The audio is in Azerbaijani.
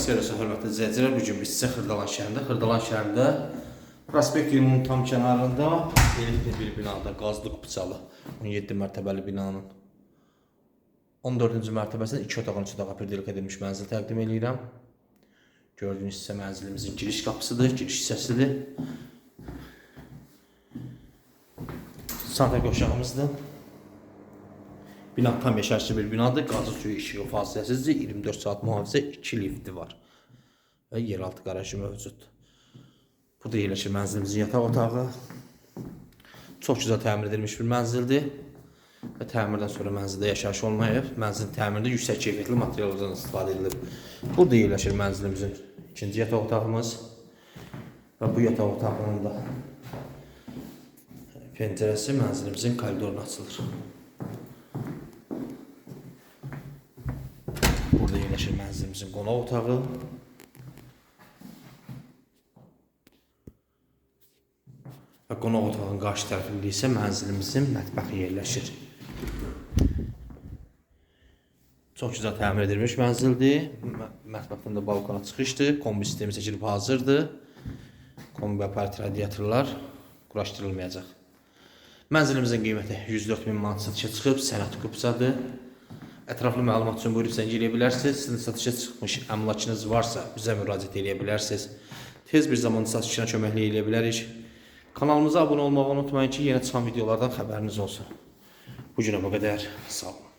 serisi hörmətli izləyicilər, bu gün biz sizə Xırdalan şəhərində, Xırdalan şəhərində Prospekt yolunun tam kənarında elitli bir binada, qazlı qupçalı 17 mərtəbəli binanın 14-cü mərtəbəsində 2 otağın 3 otağa perdelik edilmiş mənzil təqdim edirəm. Gördüyünüz hissə mənzilimizin giriş qapısıdır, giriş hissəsidir. Santral qoşağımızdır. Bina tam yaşayışlı bir binadır. Qazı suyu işığı fasiləsizdir. 24 saat mühafizə 2 lifti var. Və yeraltı qarajı mövcuddur. Burada yerləşir mənzilimizin yataq otağı. Çox gözəl təmir edilmiş bir mənzildir. Və təmirdən sonra mənzildə yaşayış olmayıb. Mənzilin təmirində yüksək keyfiyyətli materiallardan istifadə edilib. Burada yerləşir mənzilimizin ikinci yataq otağımız. Və bu yataq otağının da pəncərəsi mənzilimizin koridoruna açılır. Burada yerləşir mənzilimizin qonaq otağı. Və qonaq otağının qarşı tərəfində isə mənzilimizin mətbəxi yerləşir. Çox gözəl təmir edilmiş mənzildir. Mə- Mətbəxdən də balkona çıxışdır. Kombi sistemi seçilib hazırdır. Kombi apart radiatorlar quraşdırılmayacaq. Mənzilimizin qiyməti 104 min manat satışa çıxıb, sənəd qupsadır. Ətraflı məlumat üçün buyurub zəng eləyə bilərsiniz. Sizin satışa çıxmış əmlakınız varsa bizə müraciət eləyə bilərsiniz. Tez bir zamanda satışına köməklik eləyə bilərik. Kanalımıza abunə olmağı unutmayın ki, yenə çıxan videolardan xəbəriniz olsun. Bu günə bu qədər. Sağ olun.